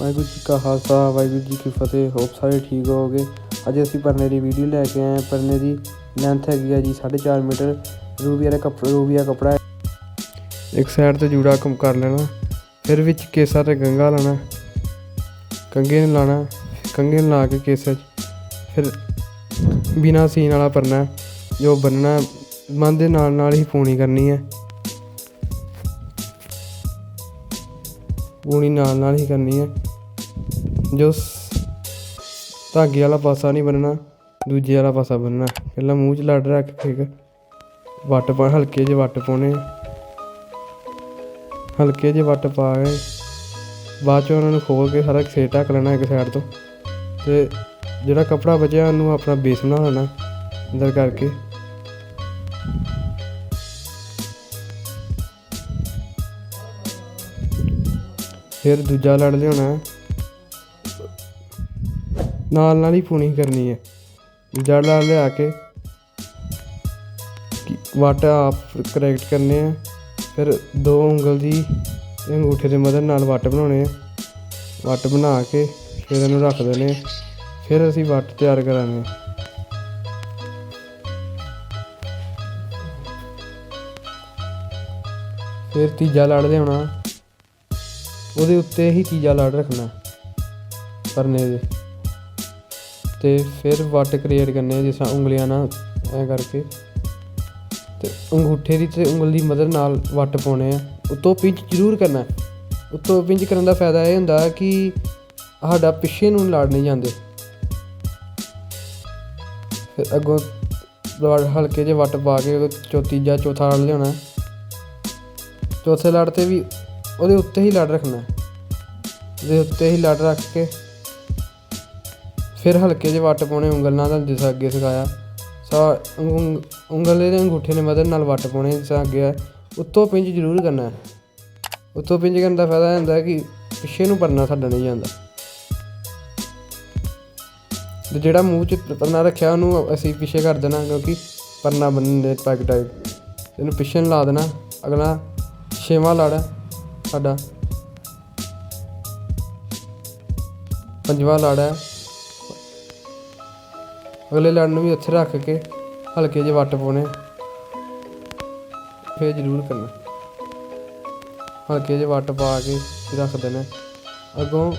ਵਾਹਿਗੁਰੂ ਜੀ ਕਾ ਖਾਲਸਾ, ਵਾਹਿਗੁਰੂ ਜੀ ਕੀ ਫਤਿਹ, ਹੋਪ ਸਾਰੇ ਠੀਕ ਹੋਵੋਗੇ। ਅੱਜ ਅਸੀਂ ਪਰਨੇ ਦੀ ਵੀਡੀਓ ਲੈ ਕੇ ਆਏ ਹਾਂ। ਪਰਨੇ ਦੀ ਲੈਂਥ ਹੈਗੀ ਆ ਜੀ 4.5 ਮੀਟਰ। ਰੂਬੀਆ ਦਾ ਕੱਪੜਾ ਰੂਬੀਆ ਕੱਪੜਾ ਇੱਕ ਸਾਈਡ ਤੇ ਜੂੜਾ ਕੰਮ ਕਰ ਲੈਣਾ। ਫਿਰ ਵਿੱਚ ਕੇਸਾ ਤੇ ਗੰਗਾ ਲਾਣਾ ਕੰਗੇ ਨੂੰ ਲਾਣਾ ਕੰਗੇ ਨੂੰ ਲਾ ਕੇ ਕੇਸੇ 'ਚ। ਫਿਰ ਬਿਨਾ ਸੀਨ ਵਾਲਾ ਪਰਨਾ, ਜੋ ਬੰਨਣਾ, ਮਨ ਦੇ ਨਾਲ ਨਾਲ ਹੀ ਪੂਣੀ ਕਰਨੀ ਹੈ। ਪੂਣੀ ਨਾਲ ਨਾਲ ਹੀ ਕਰਨੀ ਹੈ। ਜੋ ਧਾਗੇ ਵਾਲਾ ਪਾਸਾ ਨਹੀਂ ਬੰਨਣਾ, ਦੂਜੇ ਵਾਲਾ ਪਾਸਾ ਬੰਨਣਾ। ਪਹਿਲਾਂ ਮੂੰਹ 'ਚ ਲੜ ਰੱਖ ਕੇ ਇੱਕ ਵੱਟ ਪਾ, ਹਲਕੇ ਜਿਹੇ ਵੱਟ ਪਾਉਣੇ ਹਲਕੇ ਜਿਹੇ ਵੱਟ ਪਾ ਕੇ ਬਾਅਦ 'ਚ ਉਹਨਾਂ ਨੂੰ ਖੋਲ ਕੇ ਸਾਰਾ ਸੇ ਢੱਕ ਲੈਣਾ ਇੱਕ ਸਾਈਡ ਤੋਂ। ਤੇ ਜਿਹੜਾ ਕਪੜਾ ਬਚਿਆ ਉਹਨੂੰ ਆਪਣਾ ਬੇਸ ਬਣਾ ਲੈਣਾ ਅੰਦਰ ਕਰਕੇ। ਫਿਰ ਦੂਜਾ ਲੜ ਲਿਆਉਣਾ। ਨਾਲ ਨਾਲ ਹੀ ਪੂਣੀ ਕਰਨੀ ਹੈ। ਜੜ ਨਾਲ ਲਿਆ ਕੇ ਕਿ- ਵੱਟ ਆਪ ਕਰੈਕਟ ਕਰਨੇ ਆ। ਫਿਰ ਦੋ ਉਂਗਲ ਦੀ ਅੰਗੂਠੇ ਦੇ ਮਦਦ ਨਾਲ ਵੱਟ ਬਣਾਉਣੇ ਆ। ਵੱਟ ਬਣਾ ਕੇ ਫਿਰ ਇਹਨੂੰ ਰੱਖ ਦੇਣੇ ਫਿਰ ਅਸੀਂ ਵੱਟ ਤਿਆਰ ਕਰਾਂਗੇ। ਫਿਰ ਤੀਜਾ ਲੜ ਲਿਆਉਣਾ। ਉਹਦੇ ਉੱਤੇ ਹੀ ਤੀਜਾ ਲੜ ਰੱਖਣਾ। ਪਰਨੇ ਦੇ। ਤੇ ਫਿਰ ਵੱਟ ਕ੍ਰੀਏਟ ਕਰਨੇ ਜਿਸ ਤਰ੍ਹਾਂ ਉਂਗਲੀਆਂ ਨਾਲ, ਐ ਕਰਕੇ। ਤੇ ਅੰਗੂਠੇ ਦੀ ਤੇ ਉਂਗਲ ਦੀ ਮਦਦ ਨਾਲ ਵੱਟ ਪਾਉਣੇ ਆ। ਉਤੋਂ ਪਿੰਚ ਜ਼ਰੂਰ ਕਰਨਾ। ਹੈ। ਉੱਤੋਂ ਪਿੰਚ ਕਰਨ ਦਾ ਫਾਇਦਾ ਇਹ ਹੁੰਦਾ ਕਿ ਸਾਡਾ ਪਿੱਛੇ ਨੂੰ ਲੜ ਨਹੀਂ ਜਾਂਦੇ। ਫਿਰ ਅੱਗੋਂ ਲੜ ਹਲਕੇ ਜਿਹੇ ਵੱਟ ਪਾ ਕੇ ਉਹ ਚੌ ਤੀਜਾ, ਚੌਥਾ ਲੜ ਲਿਆਉਣਾ। ਚੌਥੇ ਲੜ ਤੇ ਵੀ ਉਹਦੇ ਉੱਤੇ ਹੀ ਲੜ ਰੱਖਣਾ। ਉਹਦੇ ਉੱਤੇ ਹੀ ਲੜ ਰੱਖ ਕੇ ਫਿਰ ਹਲਕੇ ਜਿਹੇ ਵੱਟ ਪਾਉਣੇ, ਉਂਗਲ ਨਾਲ ਜਿਸ ਅੱਗੇ ਸਿਖਾਇਆ। ਸਾ ਉਂਗ- ਉਂਗਲ ਦੇ ਅੰਗੂਠੇ ਨੇ ਮਦਦ ਨਾਲ ਵੱਟ ਪਾਉਣੇ ਜਿਸ ਅੱਗੇ ਉੱਤੋਂ ਪਿੰਜ ਜ਼ਰੂਰ ਕਰਨਾ ਉੱਤੋਂ ਪਿੰਜ ਕਰਨ ਦਾ ਫਾਇਦਾ ਇਹ ਹੁੰਦਾ ਕਿ ਪਿੱਛੇ ਨੂੰ ਪਰਨਾ ਸਾਡਾ ਨਹੀਂ ਜਾਂਦਾ। ਤੇ ਜਿਹੜਾ ਮੂੰਹ 'ਚ ਪਰਨਾ ਰੱਖਿਆ, ਉਹਨੂੰ ਅਸੀਂ ਪਿੱਛੇ ਕਰ ਦੇਣਾ ਕਿਉਂਕਿ ਪਰਨਾ ਬੰਨਣ ਦੇ ਪੈਕ ਟਾਈਪ। ਇਹਨੂੰ ਪਿੱਛੇ ਨੂੰ ਲਾ ਦੇਣਾ। ਅਗਲਾ ਛੇਵਾਂ ਲੜ ਸਾਡਾ। ਪੰਜਵਾਂ ਲੜ ਹੈ ਅਗਲੇ ਲੜ ਨੂੰ ਵੀ ਉੱਥੇ ਰੱਖ ਕੇ ਹਲਕੇ ਜਿਹੇ ਵੱਟ ਪਾਉਣੇ। ਫੇਰ ਜ਼ਰੂਰ ਕਰਨਾ। ਹਲਕੇ ਜਿਹੇ ਵੱਟ ਪਾ ਕੇ ਫਿਰ ਰੱਖ ਦੇਣਾ। ਅੱਗੋਂ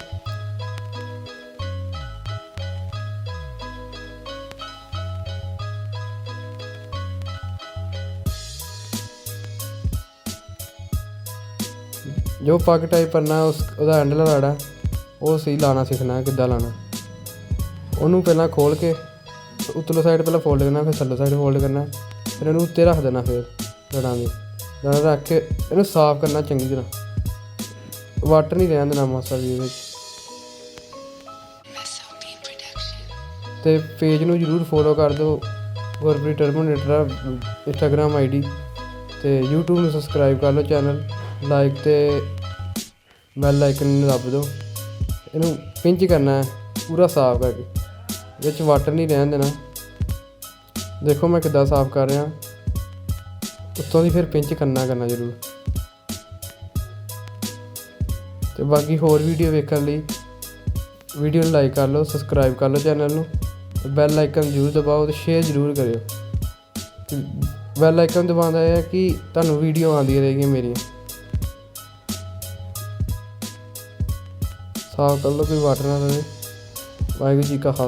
ਜੋ ਪੱਗ ਟਾਈਪ ਕਰਨਾ, ਉਸ ਉਹਦਾ ਹੈਂਡਲ ਲਾੜਾ ਉਹ ਸਹੀ ਲਾਣਾ, ਸਿੱਖਣਾ, ਕਿੱਦਾਂ ਲਾਣਾ। ਉਹਨੂੰ ਪਹਿਲਾਂ ਖੋਲ ਕੇ ਉੱਤਲੇ ਸਾਈਡ ਪਹਿਲਾਂ ਫੋਲਡ ਕਰਨਾ, ਫਿਰ ਥੱਲੇ ਸਾਈਡ ਫੋਲਡ ਕਰਨਾ। ਫਿਰ ਇਹਨੂੰ ਉੱਤੇ ਰੱਖ ਦੇਣਾ ਫਿਰ ਲੜਾਂ ਦੇ। ਲੜਾਂ ਰੱਖ ਕੇ ਇਹਨੂੰ ਸਾਫ਼ ਕਰਨਾ ਚੰਗੀ ਤਰ੍ਹਾਂ। ਵਾਟਰ ਨਹੀਂ ਰਹਿਣ ਦੇਣਾ ਮਾਸਾ ਵੀ ਇਹਦੇ ਵਿੱਚ। ਤੇ ਪੇਜ ਨੂੰ ਜਰੂਰ ਫੋਲੋ ਕਰ ਦਿਓ। ਗੁਰਪ੍ਰੀਤ ਟਰਮੋਨੇਟਰ ਇੰਸਟਾਗ੍ਰam ਆਈਡੀ ਤੇ YouTube ਨੂੰ ਸਬਸਕ੍ਰਾਈਬ ਕਰ ਲਓ ਚੈਨਲ ਲਾਈਕ ਤੇ ਬੈਲ ਆਈਕਨ ਨੂੰ ਦੱਬ ਦਿਓ। ਇਹਨੂੰ ਪਿੰਚ ਕਰਨਾ ਹੈ, ਪੂਰਾ ਸਾਫ਼ ਕਰਕੇ। ਵਿੱਚ ਵਾਟਰ ਨਹੀਂ ਰਹਿਣ ਦੇਣਾ। ਦੇਖੋ ਮੈਂ ਕਿੱਦਾਂ ਸਾਫ਼ ਕਰ ਰਿਹਾ। ਉੱਤੋਂ ਦੀ ਫਿਰ ਪਿੰਚ ਕਰਨਾ ਕਰਨਾ ਜ਼ਰੂਰ। ਤੇ ਬਾਕੀ ਹੋਰ ਵੀਡੀਓ ਵੇਖਣ ਲਈ ਵੀਡੀਓ ਨੂੰ ਲਾਈਕ ਕਰ ਲਓ ਸਬਸਕ੍ਰਾਈਬ ਕਰ ਲਓ ਚੈਨਲ ਨੂੰ ਬੈਲ ਆਈਕਨ ਜ਼ਰੂਰ ਦਬਾਓ ਤੇ ਸ਼ੇਅਰ ਜ਼ਰੂਰ ਕਰਿਓ। ਬੈਲ ਆਈਕਨ ਦਬਾਉਂਦਾ ਇਹ ਹੈ ਕਿ ਤੁਹਾਨੂੰ ਵੀਡੀਓ ਆਉਂਦੀਆਂ ਰਹੇਗੀ ਮੇਰੀਆਂ। ਸਾਫ਼ ਕਰ ਲਓ ਕੋਈ ਵਾਟਰ ਨਾ ਰਹੇ ਵਾਹਿਗੁਰੂ ਜੀ ਕਾ ਖਾਲਸਾ।